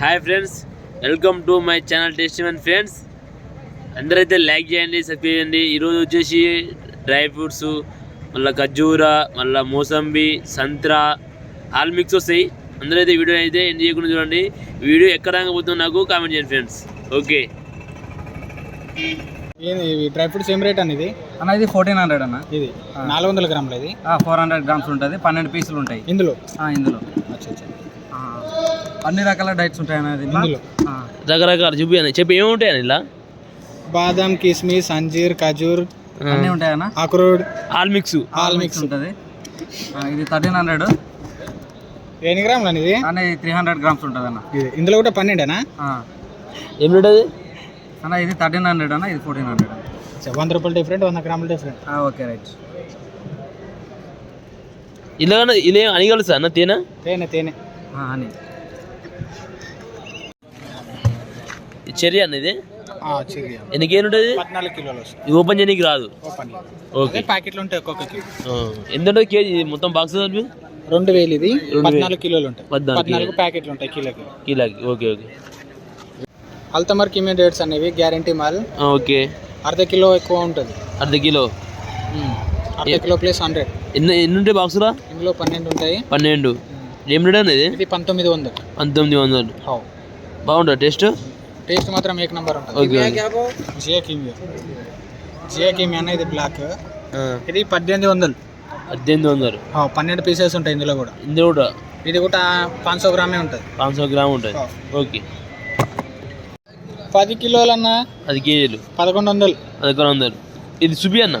Hi friends welcome to my channel tasty one friends అందరైతే like చేయండి subscribe చేయండి. ఈరోజు వచ్చేసి డ్రై ఫ్రూట్స్ మళ్ళీ ఖర్జూరా మళ్ళీ మోసంబి సంత్రా ఆల్ మిక్స్ వస్తాయి. అందరైతే వీడియో అయితే ఎండ్ చేయకుండా చూడండి. వీడియో ఎక్కడ దాకా పోతుందో నాకు కామెంట్ చేయండి ఫ్రెండ్స్ ఓకే ఇవి డ్రై ఫ్రూట్స్ ఏం రేట్ అన్న ఇది? అన్న ఇది ఫోర్టీన్ హండ్రెడ్ అన్న. ఇది నాలుగు వందల గ్రాములు ఇది? ఫోర్ హండ్రెడ్ గ్రామ్స్ ఉంటుంది పన్నెండు పీసులు ఉంటాయి. ఇందులో? ఆ, ఇందులో. అన్ని రకాల డైట్స్ ఉంటాయి ఆ, రకరకాల చూపి అని చెప్పి ఏముంటాయి ఇలా? బాదాం కిస్మిస్ అంజీర్ ఖజూర్. అన్నీ ఉంటాయి అన్న అక్రోడ్ ఆల్ మిక్స్. ఆల్ మిక్స్ ఉంటుంది. ఆ, ఇది థర్టీన్ హండ్రెడ్. ఎన్ని గ్రాములు అన్న ఇది? అన్న త్రీ హండ్రెడ్ గ్రామ్స్ ఉంటుంది అన్న ఇది. ఇందులో కూడా పన్నెండేనా? ఏం రేట్ అది? అన్న ఇది థర్టీన్ హండ్రెడ్ అన్న ఇది ఫోర్టీన్ హండ్రెడ్. వంద రూపాయలు డిఫరెంట్ వంద గ్రాములు డిఫరెంట్ ఓకే రైట్. ఇలా ఇలా అని కలుస్తా అన్న తేనా? తేనె తేనె. అని. చెర్రీ చిరి ఎన్ని కేజీలు ఉంటుంది పద్నాలుగు కిలోలు వస్తాయి ఇది ఓపెన్ చేయడానికి రాదు? Open okay. ప్యాకెట్లు ఉంటాయి ఒక్కొక్క ఎంత ఉంటుంది కేజీ మొత్తం బాక్స్ రెండు వేలు ఇది. పద్నాలుగు కిలోలు ఉంటాయి. పద్నాలుగు ప్యాకెట్లు ఉంటాయి కిలోకి. కిలాకి. Okay okay. అల్తమర్ కిమీ డేట్స్ అనేవి గ్యారంటీ మాల్. ఓకే. అర్ధ కిలో ఎక్కువ ఉంటుంది. అర్ధ కిలో? అర్ధ కిలో ప్లస్ హండ్రెడ్. ఎన్ని ఎన్ని ఉంటాయి బాక్సులా? ఇందులో పన్నెండు ఉంటాయి. పన్నెండు. ఏం రేట్ అనేది ఇది పంతొమ్మిది వందలు. పంతొమ్మిది వందలు. బాగుంటుంది టేస్ట్? టేస్ట్ మాత్రం ఏక్ నంబర్ ఉంటుంది. జియా కిమియా. జియా కిమియా అన్న ఇది బ్లాక్ ఇది పద్దెనిమిది వందలు. పద్దెనిమిది వందలు. పన్నెండు పీసెస్ ఉంటాయి ఇందులో కూడా. ఇందులో కూడా? ఇది కూడా పాంచ్ గ్రామే ఉంటుంది. పాంచ్ గ్రామ్ ఉంటుంది. ఓకే. పది కిలోలన్నా పది కేజీలు. పదకొండు వందలు. పదకొండు వందలు. ఇది చూపి అన్న?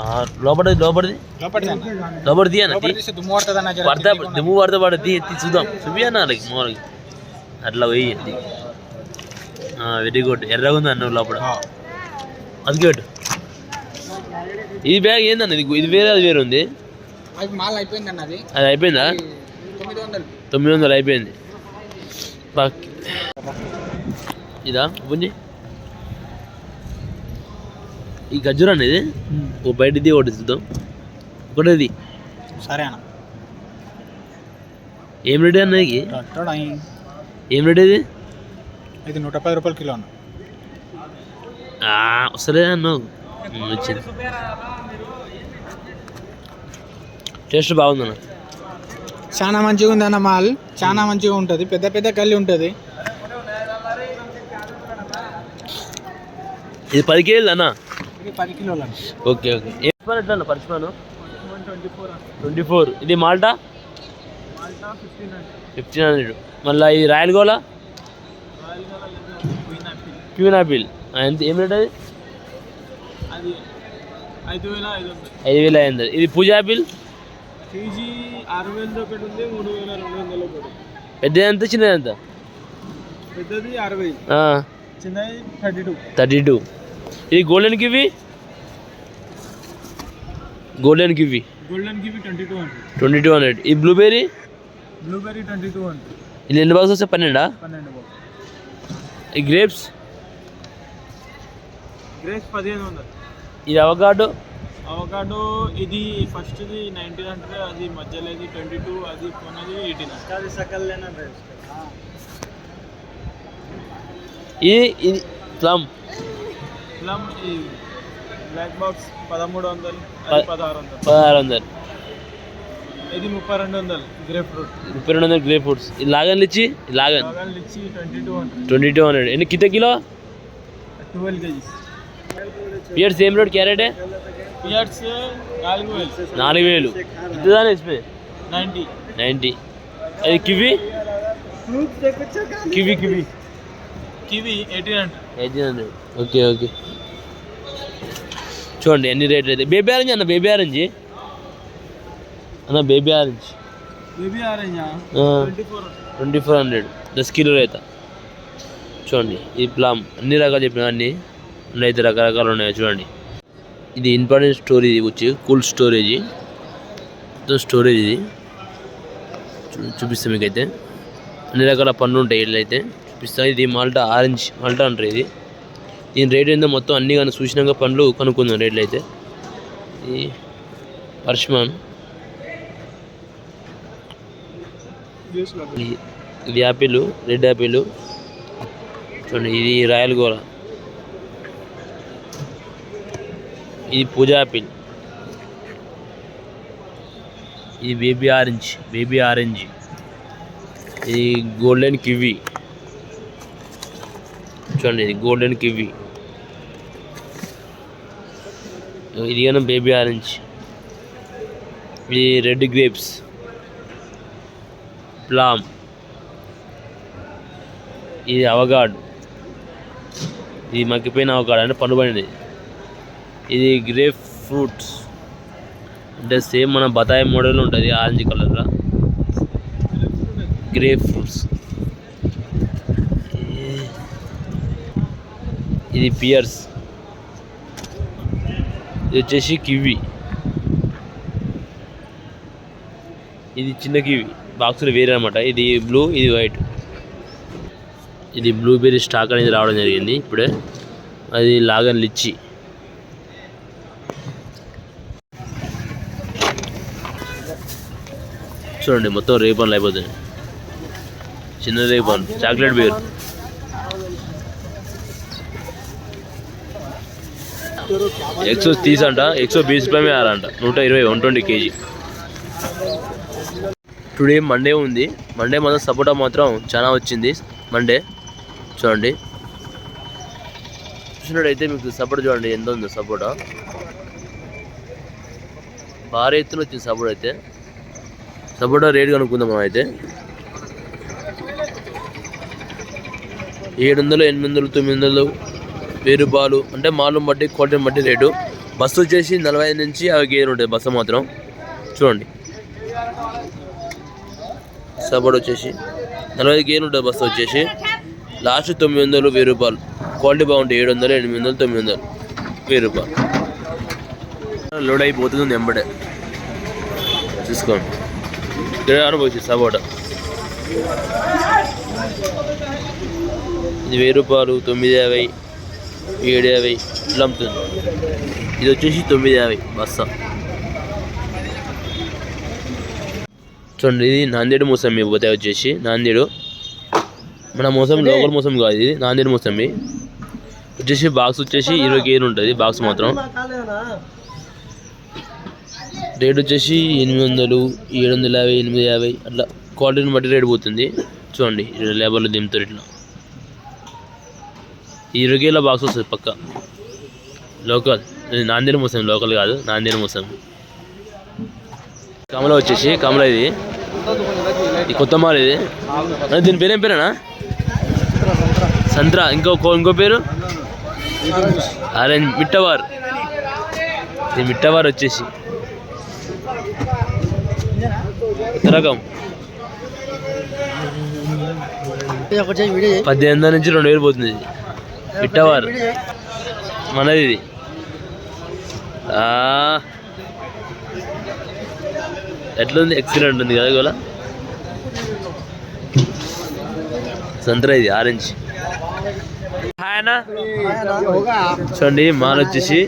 ఆ, లోపలిది లోపలి జర. పడతా దుమ్ము పడతా పడతా ఎత్తి చూద్దాం. చూపి అన్న వాళ్ళకి మోరకి అట్లా పోయి ఎత్తి వెరీ గుడ్. ఎర్రగా ఉంది అన్న లోపల. అది పెట్టు. ఈ బ్యాగ్ ఏందన్న? ఇది ఇది వేరే అది వేరే ఉంది. అది అయిపోయింది తొమ్మిది వందలు. అయిపోయింది. ఇదా పుంజి ఈ గజ్జుర అనేది ఓ బయటది ఒకటి చూద్దాం. ఒకటిది? సరే అన్న ఏం రేట్ అన్నది. ఏం రేట్ ఇది? ఇది నూట పది రూపాయలు కిలో అన్న. వస్తలే అన్నావు వచ్చింది. టేస్ట్ బాగుందన్న చాలా మంచిగా ఉంది అన్న మాల్. చాలా మంచిగా ఉంటుంది. పెద్ద పెద్ద కల్లి ఉంటుంది. ఇది పది కేజీలు అన్న. పది కిలోలు ఓకే ఓకే. ఏం పని ఎట్లా పరిశ్రమను ట్వంటీ ఫోర్. ఇది మాల్టా? Fifteen hundred. మళ్ళీ ఇది రాయల్ గోలా? క్యూన్ ఆపిల్. ఎంత ఏం రేట్ అది? ఐదు వేల ఐదు వందలు. ఇది పూజ ఆపిల్? పెద్దది ఎంత చిన్నది ఎంత? పెద్దది అరవై. చిన్నది థర్టీ టూ. Thirty two. ఇది golden kiwi golden kiwi golden kiwi twenty two hundred. Twenty two hundred. ఈ blueberry? Blueberry twenty two hundred. ఇది ఎన్ని బాక్స్ వస్తాయి? పన్నెండా? పన్నెండు బాక్స్. ఈ గ్రేప్స్? గ్రేస్ పదిహేను వందలు. ఇది అవకాడో? అవకాడో ఇది ఫస్ట్ది నైన్టీన్ హండ్రెడ్ అది మధ్యలో ఇది ట్వంటీ టూ అది కొన్నది ఎయిటీన్ అది సకల్ ఇది ఇది ప్లమ్. ప్లమ్ ఈ బ్లాక్ బాక్స్ పదమూడు వందలు పదహారు వందలు. పదహారు వందలు. ఇది ముప్పై రెండు వందలు గ్రేప్ ఫ్రూట్ ముప్పై రెండు వందలు గ్రేప్ ఫ్రూట్స్ ఇది లాగన్ ఇచ్చి ఇది లాగన్. బాగాలు ఇచ్చి twenty two hundred. Twenty two hundred. ఎన్ని కిత kilo? Twelve KGs. Pear same road carrot? Pears నాలుగు వేలు. నాలుగు వేలు. ఇంతదానే ఇచ్చిపోయి నైంటీ. నైంటీ. అది kiwi? Kiwi kiwi. Kiwi eighteen hundred. Eighteen hundred. Okay okay. చూడండి ఎన్ని రేట్లు అయితే. బేబీ ఆరెంజ్ అన్న బేబీ ఆరెంజ్. అన్న baby orange. Baby orange twenty four hundred. దస్ కిలో రైతా చూడండి ఈ ప్లామ్ అన్ని రకాలు చెప్పిన అన్ని. అయితే రకరకాలు ఉన్నాయి చూడండి. ఇది ఇంపార్టెంట్ స్టోరేజ్ ఇది వచ్చి కూల్ స్టోరేజ్. మొత్తం స్టోరేజ్ ఇది. చూపిస్తాం మీకైతే. అన్ని రకాల పండ్లు ఉంటాయి ఇట్లయితే చూపిస్తాం ఇది మాల్టా ఆరెంజ్ మాల్టా అంటారు ఇది. దీని రేట్ ఏందో మొత్తం అన్ని కానీ సూచనంగా పండ్లు కనుక్కుందాం రేట్లు అయితే. ఈ పర్ష్మాన్ ఇది- యాపిల్ రెడ్ యాపిల్ చూడండి ఇది రాయల్ గోల ఇది పూజా యాపిల్ ఇది బేబీ ఆరెంజ్ బేబీ ఆరెంజ్. ఇది గోల్డెన్ కివీ. చూడండి ఇది గోల్డెన్ కివి ఇది కానీ బేబీ ఆరెంజ్ ఇది రెడ్ గ్రేప్స్ ప్లామ్ ఇది అవగాడ్. ఇది మగ్గిపోయిన అవగాడ్ అంటే పండుబడింది ఇది గ్రేప్ ఫ్రూట్స్ అంటే సేమ్ మన బతాయి మోడల్ ఉంటుంది ఆరెంజ్ కలర్లో గ్రేప్ ఫ్రూట్స్ ఇది పియర్స్ ఇది వచ్చేసి కివి. ఇది చిన్న కివి. బాక్సులు వేరే అనమాట ఇది బ్లూ ఇది వైట్ ఇది బ్లూబెర్రీ స్టాక్ అనేది రావడం జరిగింది ఇప్పుడే. అది లాగన్ లిచ్చి. చూడండి మొత్తం రేపన్లు అయిపోతుంది చిన్న రేపన్. చాక్లెట్ బేర్ ఎక్సో తీస్ అంట ఎక్సో బీస్ పైమే ఆరంట. నూట ఇరవై one twenty KG. Today Monday ఉంది. మండే మాత్రం సపోటా మాత్రం చాలా వచ్చింది. మండే చూడండి. చూసినట్టయితే మీకు సపోటా చూడండి ఎంత ఉందో సపోటా. భారీ ఎత్తున వచ్చింది సపోటా అయితే. సపోటా రేట్ కనుక్కుందాం మనం అయితే. ఏడు వందలు ఎనిమిది వందలు తొమ్మిది వందలు వెయ్యి రూపాయలు అంటే మాలం బట్టి క్వాలిటీని బట్టి రేటు. బస్సు వచ్చేసి నలభై ఐదు నుంచి యాభై గేర్ ఉంటుంది బస్సు మాత్రం. చూడండి. సపోర్ట్ వచ్చేసి నలభై ఐదు కేజీలు ఉంటుంది బస్సు వచ్చేసి లాస్ట్ తొమ్మిది వందలు వెయ్యి రూపాయలు. క్వాలిటీ బాగుంటాయి ఏడు వందలు ఎనిమిది వందలు తొమ్మిది వందలు వెయ్యి రూపాయలు. లోడ్ అయిపోతుంది ఎంబడే. చూసుకోండి. ఇక్కడ అనుభవించి సపోటా ఇది వెయ్యి రూపాయలు తొమ్మిది యాభై ఏడు యాభై ఇట్లా అమ్ముతుంది ఇది వచ్చేసి తొమ్మిది యాభై బస్తా చూడండి ఇది నాందేడు మోసంబి పోతే వచ్చేసి నాందేడు. మన మోసం లోకల్ మోసం కాదు ఇది నాందేడు మోసంబి. వచ్చేసి బాక్స్ వచ్చేసి ఇరవై కేజీలు ఉంటుంది బాక్స్ మాత్రం. రేట్ వచ్చేసి ఎనిమిది వందలు ఏడు వందల యాభై ఎనిమిది యాభై అట్లా. క్వాలిటీని బట్టి రేట్ పోతుంది. చూడండి లేబర్లు దింపుతారు ఇట్లా. ఈ ఇరవై బాక్స్ వస్తుంది పక్క. లోకల్ ఇది మూసం లోకల్ కాదు నాందేడు మూసం కమల వచ్చేసి కమల ఇది. ఈ కొత్త మాల్ ఇది దీని పేరు ఏం పేరేనా? సంత్రా. ఇంకో ఇంకో పేరు? ఆరెంజ్ మిట్టవార్. ఇది మిట్టవార్ వచ్చేసి. రకం. పద్దెనిమిది నుంచి రెండు వేలు పోతుంది. ఇది మిట్టవార్ మనది ఇది ఎట్లుంది? ఎక్సలెంట్ ఉంది కదా గోలా. సంత్రా ఇది ఆరెంజ్. అన్న. చూడండి మాల్ వచ్చేసి.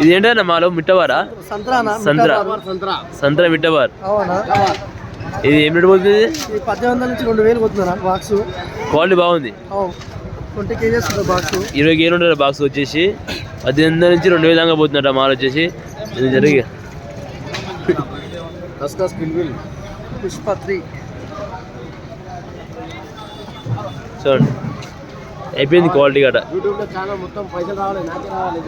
ఇది ఏంటన్నా మాలో? మిట్టవారా? సంత్రా సంత్రా. మిట్టవార్. ఇది ఏం రేటు పోతుంది? క్వాలిటీ బాగుంది. ట్వంటీ కేజెస్ ఉంటుంది బాక్స్. ఇరవై కేజీలు బాక్స్ వచ్చేసి పద్దెనిమిది నుంచి రెండు వేల దాకా పోతుందట మాల్ వచ్చేసి. ఇది జరిగి పుష్ప త్రీ. చూడండి. అయిపోయింది క్వాలిటీ గట. యూట్యూబ్లో ఛానల్ మొత్తం పైసలు రావాలి నాకే రావాలి.